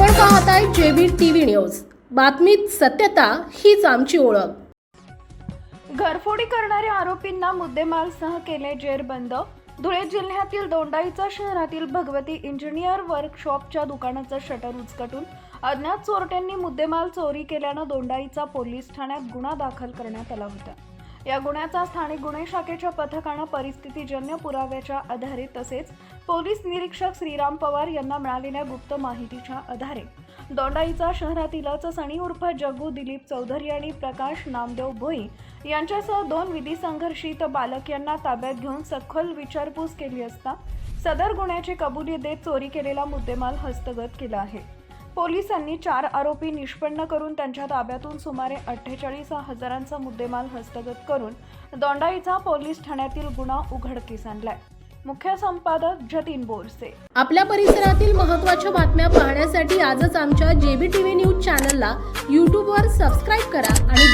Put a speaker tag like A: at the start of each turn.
A: पाहताय JB TV news. बातमीत सत्यता हीच आमची ओळख.
B: घरफोडी करणाऱ्या आरोपींना मुद्देमालसह केले जेरबंद धुळे जिल्ह्यातील दोंडाईचा शहरातील भगवती इंजिनियर वर्कशॉपच्या दुकानाचं शटर उचकटून अज्ञात चोरट्यांनी मुद्देमाल चोरी केल्यानं दोंडाईचा पोलीस ठाण्यात गुन्हा दाखल करण्यात आला होता. या गुन्ह्याचा स्थानिक गुन्हे शाखेच्या पथकानं परिस्थितीजन्य पुराव्याच्या आधारे तसेच पोलीस निरीक्षक श्रीराम पवार यांना मिळालेल्या गुप्त माहितीच्या आधारे. दोंडाईचा शहरातीलच सणी उर्फ जग्गू दिलीप चौधरी आणि प्रकाश नामदेव भोई यांच्यासह दोन विधी संघर्षित बालक यांना ताब्यात घेऊन सखोल विचारपूस केली असता सदर गुन्ह्याची कबुली देत चोरी केलेला मुद्देमाल हस्तगत केला आहे. पोलिसांनी चार आरोपी निष्पन्न करून त्यांच्या ताब्यातून सुमारे अठ्ठेचाळीस हजारांचा मुद्देमाल हस्तगत करून दोंडाईचा पोलीस ठाण्यातील गुन्हा उघडकीस आणलाय. मुख्य संपादक जतीन बोरसे.
A: आपल्या परिसरातील महत्त्वाच्या बातम्या पाहण्यासाठी आजच आमच्या जेबी टीव्ही न्यूज चॅनलला यूट्यूबवर सबस्क्राईब करा आणि